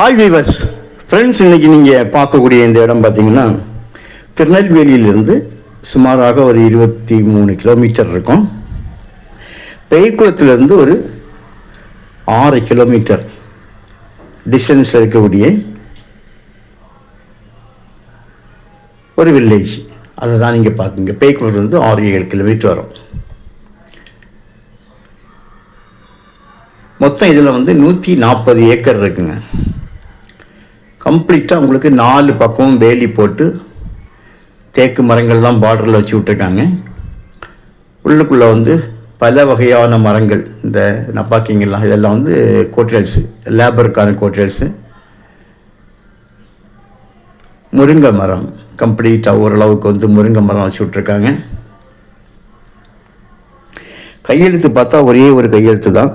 Hi viewers friends இன்னைக்கு நீங்கள் பார்க்கக்கூடிய இந்த இடம் பார்த்தீங்கன்னா திருநெல்வேலியிலிருந்து சுமாராக ஒரு இருபத்தி மூணு கிலோமீட்டர் இருக்கும். பெய்குளத்துலேருந்து ஒரு ஆறு கிலோமீட்டர் டிஸ்டன்ஸில் இருக்கக்கூடிய ஒரு வில்லேஜ் அதை தான் நீங்கள் பார்க்குங்க. பேய்க்குளத்துலேருந்து ஆறு ஏழு கிலோமீட்டர் வரும். மொத்தம் இதில் வந்து நூற்றி நாற்பது ஏக்கர் இருக்குங்க. கம்ப்ளீட்டாக உங்களுக்கு நாலு பக்கமும் வேலி போட்டு தேக்கு மரங்கள்லாம் பார்டரில் வச்சு விட்டுருக்காங்க உள்ளுக்குள்ளே வந்து பல வகையான மரங்கள் இந்த நப்பாக்கிங்கெல்லாம் இதெல்லாம் வந்து கோட்டல்ஸு லேபருக்கான கோட்டல்ஸு முருங்கை மரம் கம்ப்ளீட்டாக ஓரளவுக்கு வந்து முருங்கை மரம் வச்சு விட்ருக்காங்க கையெழுத்து பார்த்தா ஒரே ஒரு கையெழுத்து தான்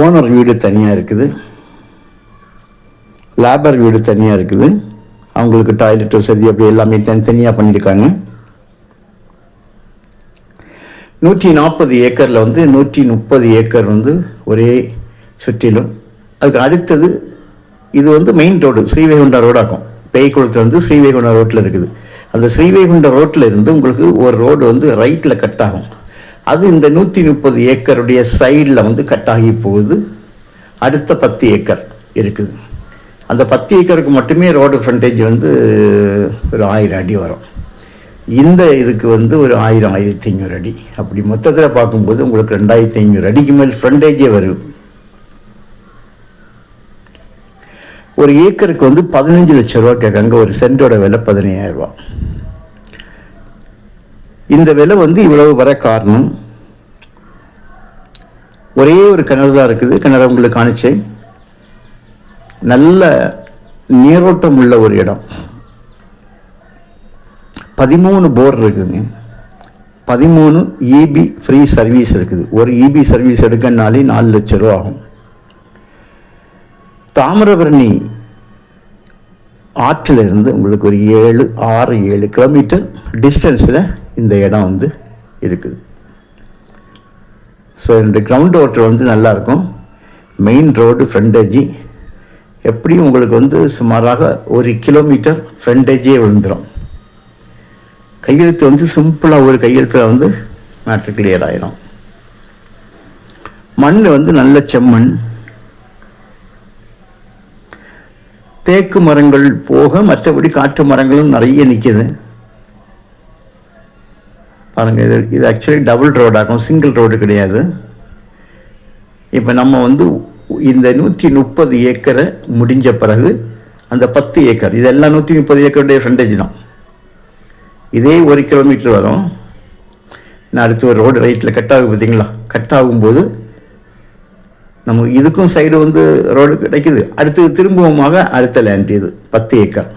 ஓனர் வீடு தனியாக இருக்குது. லேபர் வீடு தனியாக இருக்குது. அவங்களுக்கு டாய்லெட் வசதி அப்படி எல்லாமே தனித்தனியாக பண்ணியிருக்காங்க. நூற்றி நாற்பது ஏக்கரில் வந்து நூற்றி முப்பது ஏக்கர் வந்து ஒரே சுற்றிலும். அதுக்கு அடுத்தது இது வந்து மெயின் ரோடு ஸ்ரீவைகுண்டா ரோடாக்கும். பேய்குளத்துலேருந்து ஸ்ரீவைகுண்டா ரோட்டில் இருக்குது. அந்த ஸ்ரீவைகுண்ட ரோட்டில் இருந்து உங்களுக்கு ஒரு ரோடு வந்து ரைட்டில் கட் ஆகும். அது இந்த நூற்றி முப்பது ஏக்கருடைய சைடில் வந்து கட் ஆகி போகுது. அடுத்த பத்து ஏக்கர் இருக்குது. அந்த பத்து ஏக்கருக்கு மட்டுமே ரோடு ஃப்ரண்டேஜ் வந்து ஒரு ஆயிரம் அடி வரும். இந்த இதுக்கு வந்து ஒரு ஆயிரம் ஆயிரத்தி ஐநூறு அடி. அப்படி மொத்தத்தில் பார்க்கும்போது உங்களுக்கு ரெண்டாயிரத்தி ஐநூறு அடிக்கு மேல் ஃப்ரண்டேஜே வரும். ஒரு ஏக்கருக்கு வந்து பதினஞ்சு லட்சம் ரூபா கேட்காங்க ஒரு சென்டோட விலை பதினையாயிரம் ரூபா இந்த விலை வந்து இவ்வளவு வர காரணம். ஒரே ஒரு கிணறு தான் இருக்குது. கிணறு உங்களுக்கு காணிச்சேன் நல்ல நீரோட்டம் உள்ள ஒரு இடம். பதிமூணு போர் இருக்குதுங்க. பதிமூணு இபி ஃப்ரீ சர்வீஸ் இருக்குது. ஒரு இபி சர்வீஸ் எடுக்கனாலே நாலு லட்சம் ரூபா ஆகும். தாமிரபரணி ஆற்றிலிருந்து உங்களுக்கு ஒரு ஏழு ஆறு ஏழு கிலோமீட்டர் டிஸ்டன்ஸில் இந்த இடம் வந்து இருக்குது. ஸோ இந்த கிரவுண்ட் வாட்டர் வந்து நல்லாயிருக்கும் மெயின் ரோடு ஃப்ரண்டேஜி எப்படியும் உங்களுக்கு வந்து சுமாராக ஒரு கிலோமீட்டர் ஃப்ரண்டேஜே விழுந்துடும் கையெழுத்து வந்து சிம்பிளாக ஒரு கையெழுத்தில் வந்து மேட்ரு கிளியர் ஆகிடும் மண் வந்து நல்ல செம்மண். தேக்கு மரங்கள் போக மற்றபடி காட்டு மரங்களும் நிறைய நிற்கிது பாருங்கள் இது இது ஆக்சுவலி டபுள் ரோடாகும் சிங்கிள் ரோடு கிடையாது. இப்போ நம்ம வந்து இந்த நூற்றி முப்பது ஏக்கரை முடிஞ்ச பிறகு அந்த பத்து ஏக்கர் இதெல்லாம் நூற்றி முப்பது ஏக்கருடைய ஃப்ரண்டேஜ் தான். இதே ஒரு கிலோமீட்டர் வரும். நான் அடுத்து ஒரு ரோடு ரைட்டில் கட் ஆகும் பார்த்தீங்களா? கட் ஆகும்போது நம்ம இதுக்கும் சைடு வந்து ரோடு கிடைக்குது. அடுத்து திரும்பவுமாக அடுத்த லேண்ட் இது பத்து ஏக்கர்.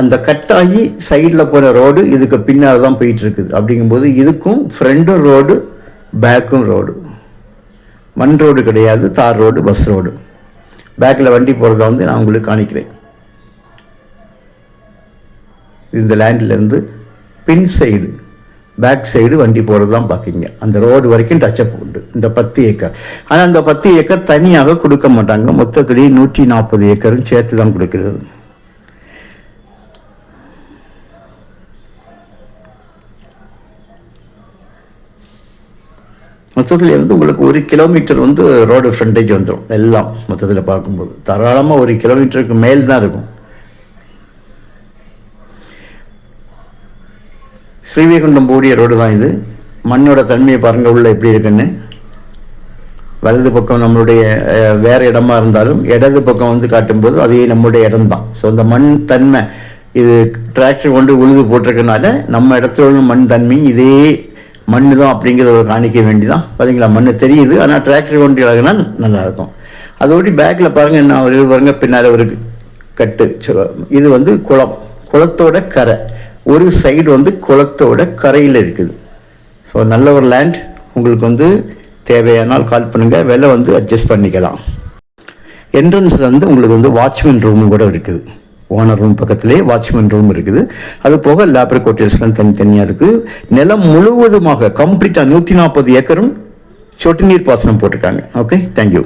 அந்த கட்டாகி சைடில் போகிற ரோடு இதுக்கு பின்னால் தான் போயிட்டு இருக்குது அப்படிங்கும்போது இதுக்கும் ஃப்ரண்டும் ரோடு பேக்கும் ரோடு மண் ரோடு கிடையாது தார் ரோடு பஸ் ரோடு பேக்கில் வண்டி போகிறத வந்து நான் உங்களுக்கு காணிக்கிறேன். இந்த லேண்ட்லேருந்து பின் சைடு பேக் சைடு வண்டி போகிறது தான் பார்க்கிங்க அந்த ரோடு வரைக்கும் டச்சப் உண்டு. இந்த பத்து ஏக்கர். ஆனால் அந்த பத்து ஏக்கர் தனியாக கொடுக்க மாட்டாங்க. மொத்தத்திலேயே நூற்றி நாற்பது ஏக்கரும் சேர்த்து தான் கொடுக்கிறது. மொத்தத்தில் வந்து உங்களுக்கு ஒரு கிலோமீட்டர் வந்து ரோடு ஃப்ரண்டேஜ் வந்துடும் எல்லாம் மொத்தத்தில் பார்க்கும்போது. தாராளமாக ஒரு கிலோமீட்டருக்கு மேல் தான் இருக்கும். ஸ்ரீவைகுண்டம் போடிய ரோடு தான் இது. மண்ணோட தன்மையை பாருங்கள் உள்ள எப்படி இருக்குன்னு. வலது பக்கம் நம்மளுடைய வேறு இடமா இருந்தாலும் இடது பக்கம் வந்து காட்டும்போது அதே நம்மளுடைய இடம் தான் ஸோ அந்த மண் தன்மை இது டிராக்டர் கொண்டு உழுது போட்டிருக்கனால நம்ம இடத்துல உள்ள மண் தன்மை இதே மண் தான் அப்படிங்கிறத ஒரு காணிக்க வேண்டிதான். பார்த்தீங்களா மண் தெரியுது ஆனால் டிராக்டர் ஒன்றி அழகுனா நல்லாயிருக்கும். அதோடி பேக்கில் பாருங்கள் என்ன ஒரு பாருங்கள் பின்னால் ஒரு கட்டு. இது வந்து குளம். குளத்தோட கரை. ஒரு சைடு வந்து குளத்தோட கரையில் இருக்குது. ஸோ நல்ல ஒரு லேண்ட் உங்களுக்கு வந்து தேவையானால் கால் பண்ணுங்கள் விலை வந்து அட்ஜஸ்ட் பண்ணிக்கலாம். என்ட்ரன்ஸில் வந்து உங்களுக்கு வந்து வாட்ச்மேன் ரூமும் கூட இருக்குது. ஓனர் ரூம் பக்கத்திலே வாட்ச்மேன் ரூம் இருக்குது. அது போக லேபர் கோட்டர்ஸ்லாம் தனித்தனியாக இருக்குது நிலம் முழுவதுமாக கம்ப்ளீட்டாக நூற்றி நாற்பது ஏக்கரும் சொட்டு நீர் பாசனம் போட்டிருக்காங்க. Okay thank you